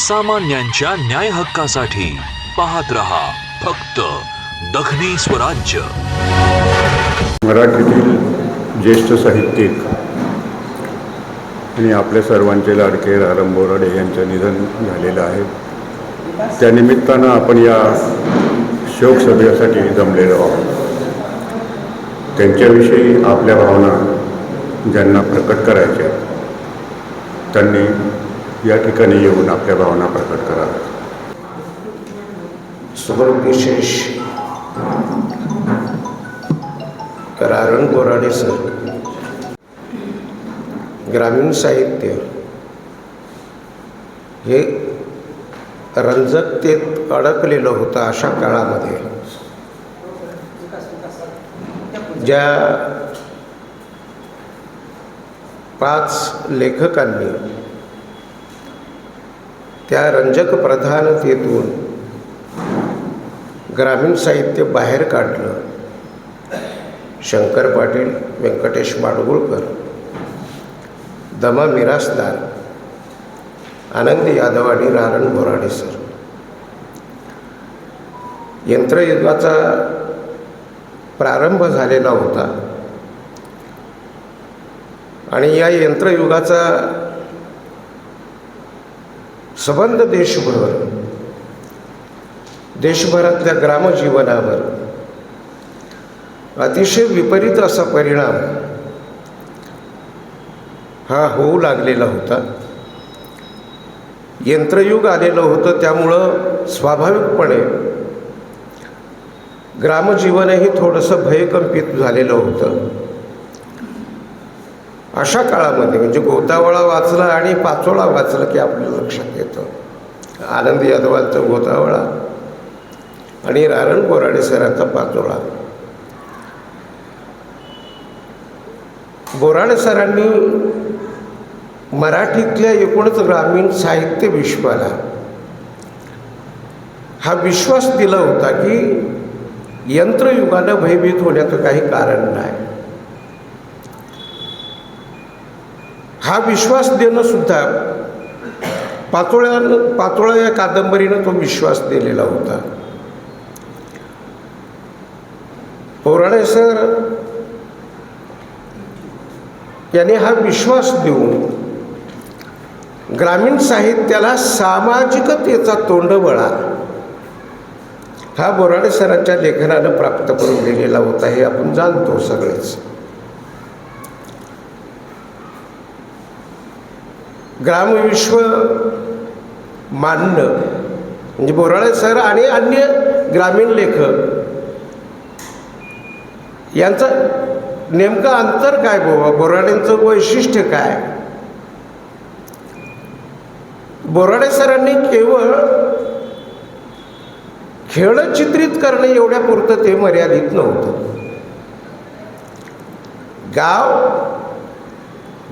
सामान्यांच्या न्याय हक्कासाठी पाहत रहा फक्त दखनी स्वराज्य मराठीतील ज्येष्ठ साहित्यिक आणि आपल्या सर्वांचे लाडके रारम बोराडे यांचं निधन झालेलं आहे. त्यानिमित्तानं आपण या शोकसभेसाठी जमलेलो आहोत. त्यांच्याविषयी आपल्या भावना ज्यांना प्रकट करायच्या त्यांनी या ठिकाणी येऊन आपल्या भावना प्रकट कराव्यात सुबोध विशेष रारण बोराडे सर. ग्रामीण साहित्य हे रंजकतेत अडकलेलं होतं अशा काळामध्ये. ज्या पाच लेखकांनी त्या रंजक प्रधानतेतून ग्रामीण साहित्य बाहेर काढलं. शंकर पाटील व्यंकटेश माडगुळकर दमा मिरासदार आनंद यादव आणि रारण बोराडे सर. यंत्रयुगाचा प्रारंभ झालेला होता. आणि या यंत्रयुगाचा सबंध देशभर देशभरातल्या ग्रामजीवनावर अतिशय विपरीत असा परिणाम हा होऊ लागलेला होता. यंत्रयुग आलेलं होतं त्यामुळं स्वाभाविकपणे ग्रामजीवनही थोडंसं भयकंपित झालेलं होतं. अशा काळामध्ये म्हणजे गोतावळा वाचला आणि पाचोळा वाचलं की आपल्या लक्षात येतं. आनंद यादवांचा गोतावळा आणि रारण बोराडे सरांचा पाचोळा. बोराडे सरांनी मराठीतल्या एकूणच ग्रामीण साहित्य विश्वाला हा विश्वास दिला होता की यंत्रयुगानं भयभीत होण्याचं काही कारण नाही. हा विश्वास देणं सुद्धा पातोळ्या पातोळा या कादंबरीनं तो विश्वास दिलेला होता. पौराणे सर यांनी हा विश्वास देऊन ग्रामीण साहित्याला सामाजिकतेचा तोंडवळा हा बोराडे सरांच्या लेखनानं प्राप्त करून दिलेला होता हे आपण जाणतो सगळेच. ग्रामविश्व मानणं म्हणजे बोराळे सर आणि अन्य ग्रामीण लेखक यांचं नेमकं अंतर काय बाबा? बोराडेंचं वैशिष्ट्य काय? बोराडे सरांनी केवळ खेळ चित्रित करणे एवढ्यापुरतं ते मर्यादित नव्हतं. गाव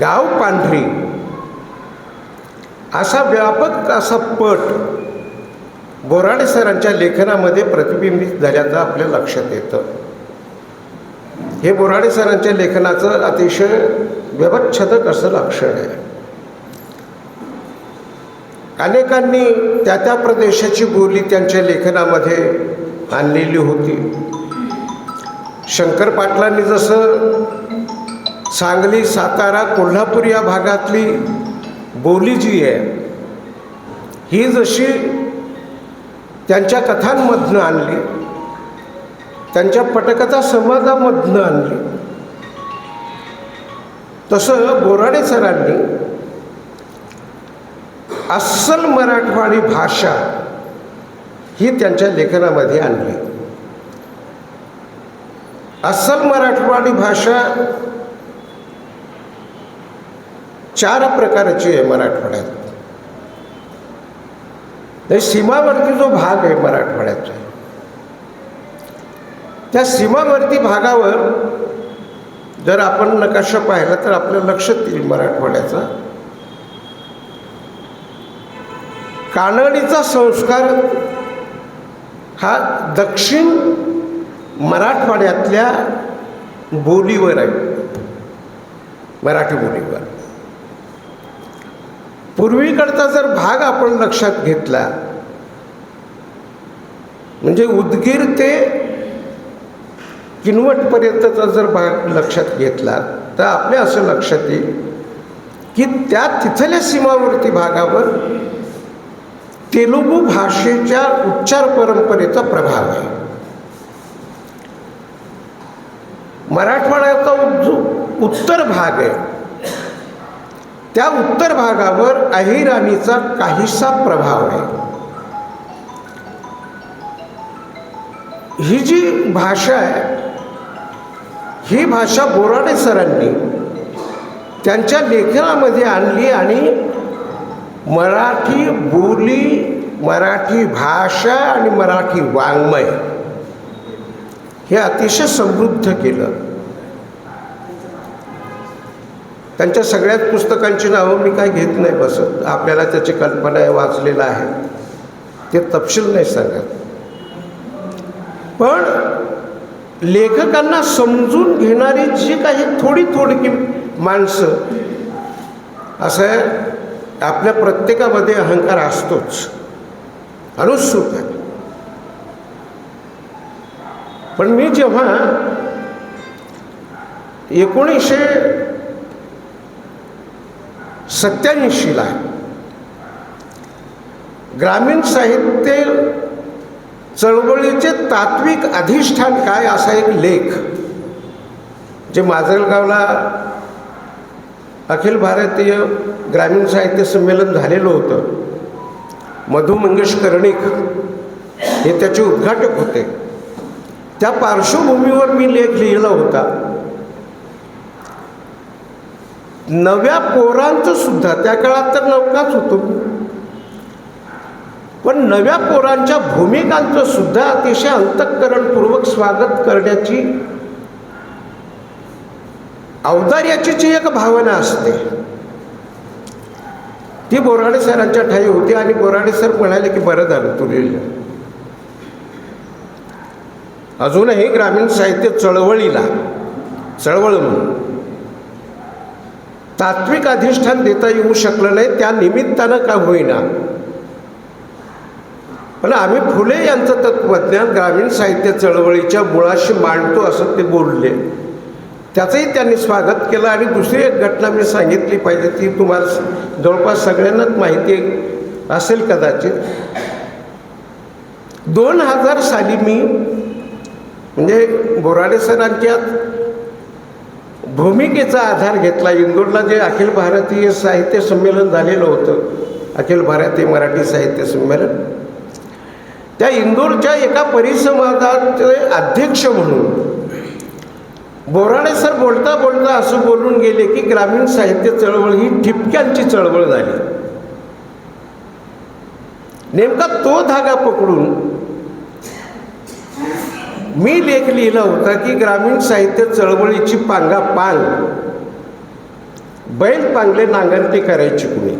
गाव पांढरी. असा व्यापक असा पट बोराडे सरांच्या लेखनामध्ये प्रतिबिंबित झाल्याचं आपल्या लक्षात येतं. हे बोराडे सरांच्या लेखनाचं अतिशय व्यवच्छेदक असं लक्षण आहे. अनेकांनी त्या त्या प्रदेशाची बोली त्यांच्या लेखनामध्ये आणलेली होती. शंकर पाटलांनी जसं सांगली सातारा कोल्हापूर या भागातली बोली जी आहे ही जशी त्यांच्या कथांमधनं आणली त्यांच्या पटकथा समाजामधनं आणली. तसं बोराडे सरांनी अस्सल मराठवाडी भाषा ही त्यांच्या लेखनामध्ये आणली. अस्सल मराठवाडी भाषा चार प्रकारची आहे मराठवाड्यात. सीमावर्ती जो भाग आहे मराठवाड्याचा त्या सीमावर्ती भागावर जर आपण नकाशा पाहिला तर आपल्या लक्षात येईल मराठवाड्याचा. कानडीचा संस्कार हा दक्षिण मराठवाड्यातल्या बोलीवर आहे मराठी बोलीवर. पूर्वीकडचा जर भाग आपण लक्षात घेतला म्हणजे उदगीर ते किनवटपर्यंतचा जर भाग लक्षात घेतला तर आपल्या असं लक्षात येईल की त्या तिथल्या सीमावर्ती भागावर तेलुगू भाषेच्या उच्चार परंपरेचा प्रभाव आहे. मराठवाड्याचा जो उत्तर भाग आहे. त्या उत्तर भागावर अहिराणीचा काहीसा प्रभाव आहे. ही जी भाषा आहे ही भाषा बोराडे सरांनी त्यांच्या लेखनामध्ये आणली आणि मराठी बोली मराठी भाषा आणि मराठी वाङ्मय हे अतिशय समृद्ध केलं. त्यांच्या सगळ्याच पुस्तकांची नावं मी काय घेत नाही बसत. आपल्याला त्याची कल्पना आहे वाचलेलं आहे. ते तपशील नाही सांगत. पण लेखकांना समजून घेणारी जी काही थोडी थोडकी माणसं असं आहे, आपल्या प्रत्येकामध्ये अहंकार असतोच. अनुत्सुक आहे. पण मी जेव्हा एकोणीसशे सत्याऐंशीला ग्रामीण साहित्य चळवळीचे तात्विक अधिष्ठान काय असा एक लेख जे माजलगावला अखिल भारतीय ग्रामीण साहित्य संमेलन झालेलं होतं. मधु मंगेश कर्णिक हे त्याचे उद्घाटक होते. त्या पार्श्वभूमीवर मी लेख लिहिला होता. नव्या पोरांचं सुद्धा त्या काळात तर नवकाच होतो. पण नव्या पोरांच्या भूमिकांचं सुद्धा अतिशय अंतःकरणपूर्वक स्वागत करण्याची औदार्याची जी एक भावना असते. ती बोराडे सरांच्या ठाई होती आणि बोराडे सर म्हणाले की बरं झालं तू अजूनही ग्रामीण साहित्य चळवळीला चळवळ म्हणून तात्विक अधिष्ठान देता येऊ शकलं नाही त्या निमित्तानं का होईना? पण आम्ही फुले यांचं तत्त्वज्ञान ग्रामीण साहित्य चळवळीच्या मुळाशी मांडतो असं ते बोलले. त्याचंही त्यांनी स्वागत केलं आणि दुसरी एक घटना मी सांगितली पाहिजे ती तुम्हाला जवळपास सगळ्यांनाच माहिती असेल कदाचित. दोन हजार साली मी म्हणजे बोराडे सरांच्या भूमिकेचा आधार घेतला. इंदोरला जे अखिल भारतीय साहित्य संमेलन झालेलं होतं अखिल भारतीय मराठी साहित्य संमेलन त्या इंदोरच्या एका परिसंवादाचे अध्यक्ष म्हणून बोराडे सर बोलता बोलता असं बोलून गेले की ग्रामीण साहित्य चळवळ ही ठिपक्यांची चळवळ झाली. नेमका तो धागा पकडून मी लेख लिहिला होता की ग्रामीण साहित्य चळवळीची पांगा पांग बैल पांगले नांगरती करायची कुणी?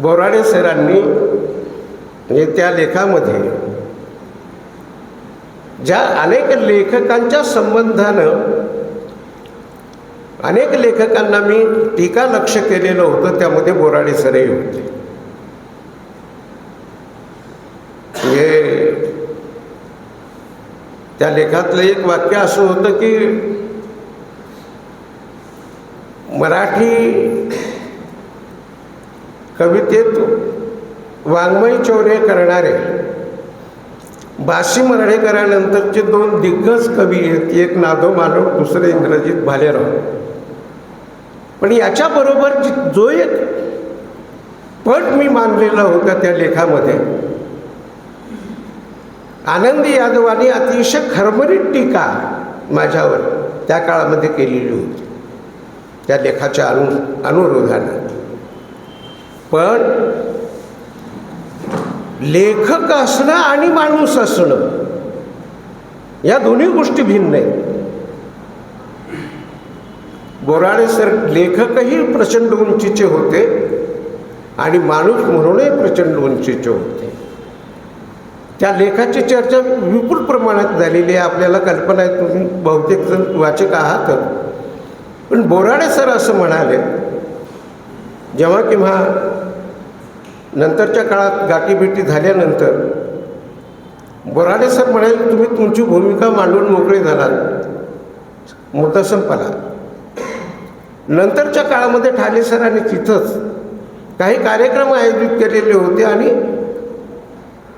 बोराडे सरांनी म्हणजे त्या लेखामध्ये ज्या अनेक लेखकांच्या संबंधानं अनेक लेखकांना मी टीका लक्ष केलेलं होतं त्यामध्ये बोराडे सरही होते. हे त्या लेखातलं एक वाक्य असं होतं की मराठी कवितेत वाङ्मय चौर्य करणारे बाशी मराठेकरानंतरचे दोन दिग्गज कवी आहेत एक नादो मानव दुसरे इंग्रजीत भालेराव. पण याच्याबरोबर जो एक पट मी मानलेला होता त्या लेखामध्ये आनंदी यादवाने अतिशय खरमरीत टीका माझ्यावर त्या काळामध्ये केलेली होती. त्या लेखाच्या अनु अनुरोधानं. पण लेखक असणं आणि माणूस असणं या दोन्ही गोष्टी भिन्न आहेत. बोराडे सर लेखकही प्रचंड उंचीचे होते आणि माणूस म्हणूनही प्रचंड उंचीचे होते. त्या लेखाची चर्चा विपुल प्रमाणात झालेली आहे. आपल्याला कल्पना आहे तुम्ही बहुतेक जण वाचक आहात. पण बोराडे सर असं म्हणाले जेव्हा केव्हा नंतरच्या काळात गाठीभेटी झाल्यानंतर बोराडे सर म्हणाले तुम्ही तुमची भूमिका मांडून मोकळे झालात. मुद्दा संपला नंतरच्या काळामध्ये ठाले सरांनी तिथंच काही कार्यक्रम आयोजित केलेले होते आणि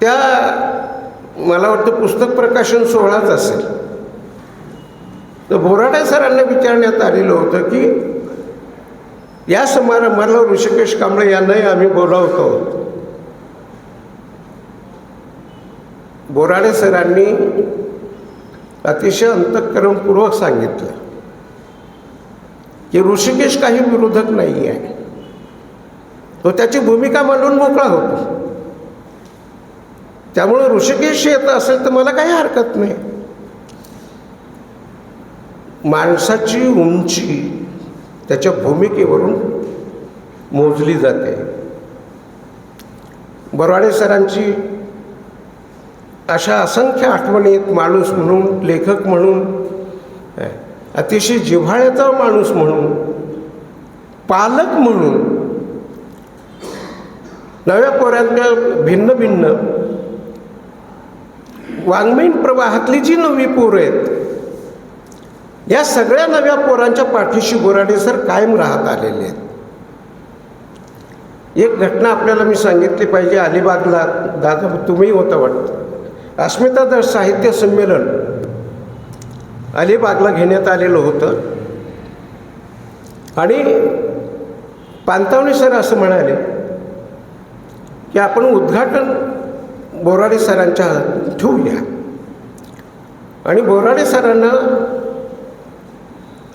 त्या मला वाटतं पुस्तक प्रकाशन सोहळाच असेल. तर बोराडे सरांना विचारण्यात आलेलं होतं की या समारंभाला ऋषिकेश कांबळे यांनाही आम्ही बोलावतो. बोराडे सरांनी अतिशय अंतःकरणपूर्वक सांगितलं की ऋषिकेश काही विरोधक नाही आहे तो त्याची भूमिका मांडून मोकळा होतो. त्यामुळे ऋषिकेश येत असेल तर मला काही हरकत नाही. माणसाची उंची त्याच्या भूमिकेवरून मोजली जाते. बरवाडे सरांची अशा असंख्य आठवणी आहेत माणूस म्हणून लेखक म्हणून अतिशय जिव्हाळ्याचा माणूस म्हणून पालक म्हणून. नव्या पोऱ्यांच्या भिन्न भिन्न वाङ्मयीन प्रवाहातली जी नवी पोरं आहेत या सगळ्या नव्या पोरांच्या पाठीशी बोराडे सर कायम राहत आलेले आहेत. एक घटना आपल्याला मी सांगितली पाहिजे अलिबागला. दादा तुम्ही होता वाटतं. अस्मिता दर साहित्य संमेलन अलिबागला घेण्यात आलेलं होतं. आणि पांतावणे सर असं म्हणाले की आपण उद्घाटन बोराडे सरांच्या हातात ठेवूया आणि बोराडे सरांना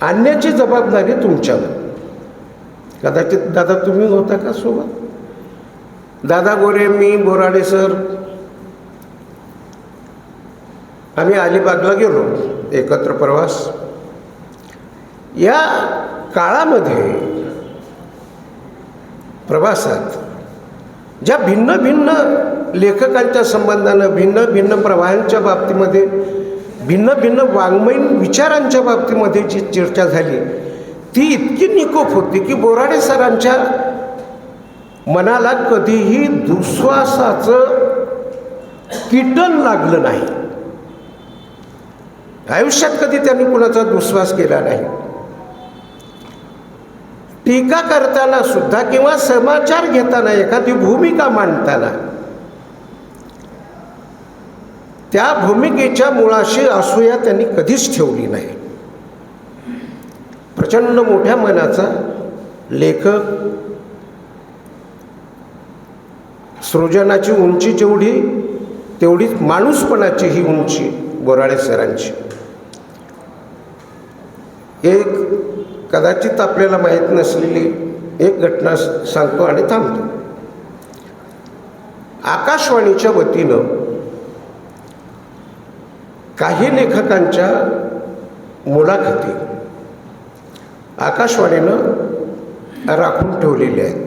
आणण्याची जबाबदारी तुमच्यावर कदाचित दादा तुम्ही होता का सोबत? दादा गोरे मी बोराडे सर. आम्ही अलिबागला गेलो एकत्र प्रवास. या काळामध्ये प्रवासात ज्या भिन्न भिन्न लेखकांच्या संबंधानं भिन्न भिन्न प्रवाहांच्या बाबतीमध्ये भिन्न भिन्न वाङ्मयीन विचारांच्या बाबतीमध्ये जी चर्चा झाली ती इतकी निकोप होती की बोराडे सरांच्या मनाला कधीही दुस्वासाचं कीटन लागलं नाही. आयुष्यात कधी त्यांनी कुणाचा दुस्वास केला नाही. टीका करताना सुद्धा किंवा समाचार घेताना एखादी भूमिका मांडताना त्या भूमिकेच्या मुळाशी असूया त्यांनी कधीच ठेवली नाही. प्रचंड मोठ्या मनाचा लेखक सृजनाची उंची जेवढी तेवढीच माणूसपणाची ही उंची बोराळे सरांची. एक कदाचित आपल्याला माहीत नसलेली एक घटना सांगतो आणि थांबतो. आकाशवाणीच्या वतीनं काही लेखकांच्या मुलाखती आकाशवाणीनं राखून ठेवलेल्या आहेत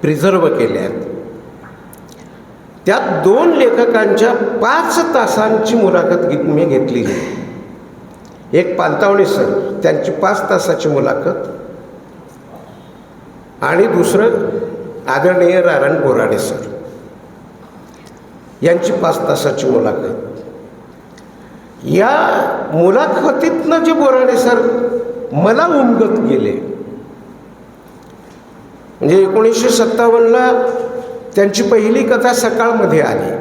प्रिझर्व केल्या आहेत. त्यात दोन लेखकांच्या पाच तासांची मुलाखत घे- मी घेतलेली. आहे. एक पालतावणी सर त्यांची पाच तासाची मुलाखत. आणि दुसरं आदरणीय नारायण बोराडे सर. यांची पाच तासाची मुलाखत. या मुलाखतीतनं जे बोराडे सर मला उमगत गेले. म्हणजे एकोणीसशे सत्तावन्नला त्यांची पहिली कथा सकाळमध्ये आली.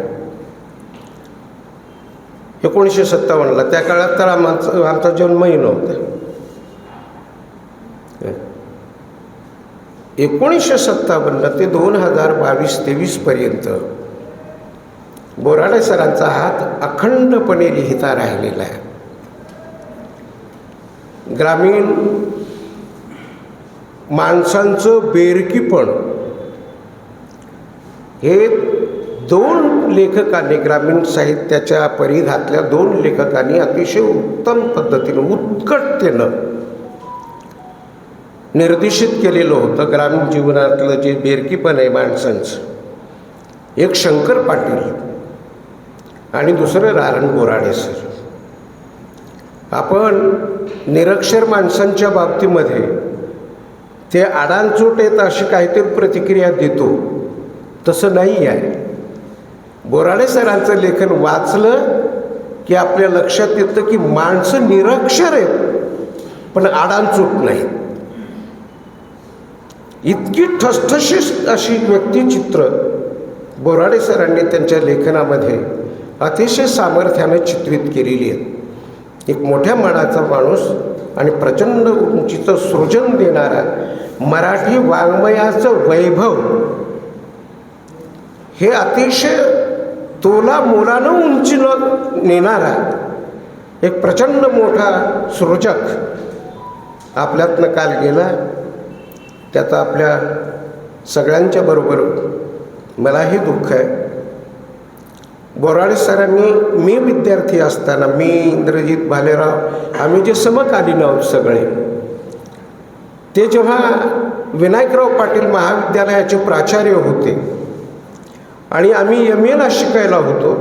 एकोणीसशे सत्तावन्नला. त्या काळात तर आमचा आमचा जन्मही नव्हता. एकोणीसशे सत्तावन्न ते दोन हजार बावीस तेवीसपर्यंत बोराडे सरांचा हात अखंडपणे लिहिता राहिलेला आहे. ग्रामीण माणसांचं बेरकीपण हे दोन लेखकांनी ग्रामीण साहित्याच्या परिघातल्या दोन लेखकांनी अतिशय उत्तम पद्धतीनं उत्कटतेनं निर्देशित केलेलं होतं. ग्रामीण जीवनातलं जे बेरकीपण आहे माणसांचं एक शंकर पाटील आणि दुसरं नारायण बोराडे सर. आपण निरक्षर माणसांच्या बाबतीमध्ये ते आडांचोट येत अशी काहीतरी प्रतिक्रिया देतो. तसं नाही आहे. बोराडे सरांचं लेखन वाचलं की आपल्या लक्षात येतं की माणसं निरक्षर आहेत पण आडांचूट नाहीत. इतकी ठसठशीस अशी व्यक्तिचित्र बोराडे सरांनी त्यांच्या लेखनामध्ये अतिशय सामर्थ्यानं चित्रित केलेली आहेत. एक मोठ्या मनाचा माणूस आणि प्रचंड उंचीचं सृजन देणारा मराठी वाङ्मयाचं वैभव हे अतिशय तोला मोलानं उंचीनं नेणारा एक प्रचंड मोठा सृजक आपल्यातनं काल गेला. त्याचा आपल्या सगळ्यांच्या बरोबर मलाही दुःख आहे. बोराडे सरांनी मी विद्यार्थी असताना मी इंद्रजित भालेराव आम्ही जे समकालीन आहोत सगळे ते जेव्हा विनायकराव पाटील महाविद्यालयाचे प्राचार्य होते आणि आम्ही एम एला शिकायला होतो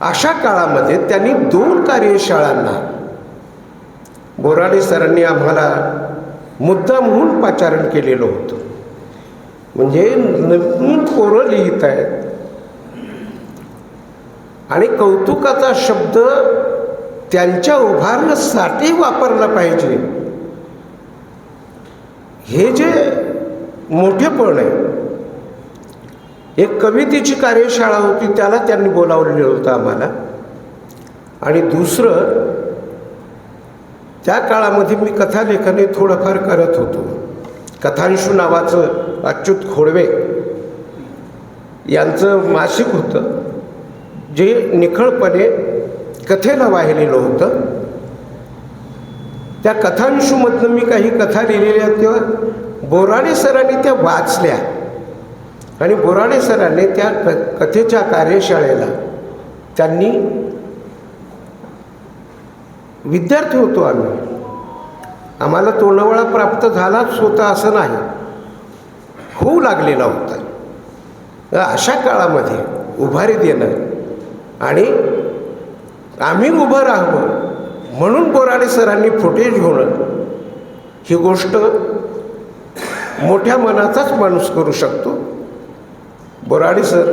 अशा काळामध्ये त्यांनी दोन कार्यशाळांना बोराडे सरांनी आम्हाला मुद्दा म्हणून पाचारण केलेलं होतं. म्हणजे नवीन पोरं लिहित आहेत आणि कौतुकाचा शब्द त्यांच्या उभारण्यासाठी वापरला पाहिजे. हे जे मोठेपण आहे. एक कवितेची कार्यशाळा होती त्याला त्यांनी बोलावलेलं होतं आम्हाला. आणि दुसरं त्या काळामध्ये मी कथालेखन थोडंफार करत होतो. कथांशू नावाचं अच्युत खोडवे यांचं मासिक होतं. जे निखळपणे कथेला वाहिलेलं होतं त्या कथांशूमधनं मी काही कथा लिहिलेल्या तेव्हा बोराडे सरांनी त्या वाचल्या. आणि बोराडे सरांनी त्या क कथेच्या कार्यशाळेला त्यांनी विद्यार्थी होतो आम्ही. आम्हाला तोंडवळा प्राप्त झालाच होता असं नाही. होऊ लागलेला होता. अशा काळामध्ये उभारी देणं आणि आम्ही उभं राहावं म्हणून बोराडे सरांनी फुटेज होणं ही गोष्ट मोठ्या मनाचाच माणूस करू शकतो. बोराडे सर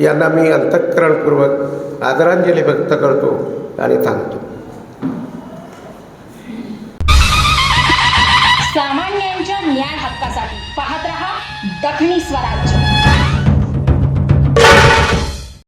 यांना मी अंतःकरणपूर्वक आदरांजली व्यक्त करतो आणि थांबतो सामान्यांच्या न्याय हक्कासाठी पाहत रहा दखनी स्वराज्य.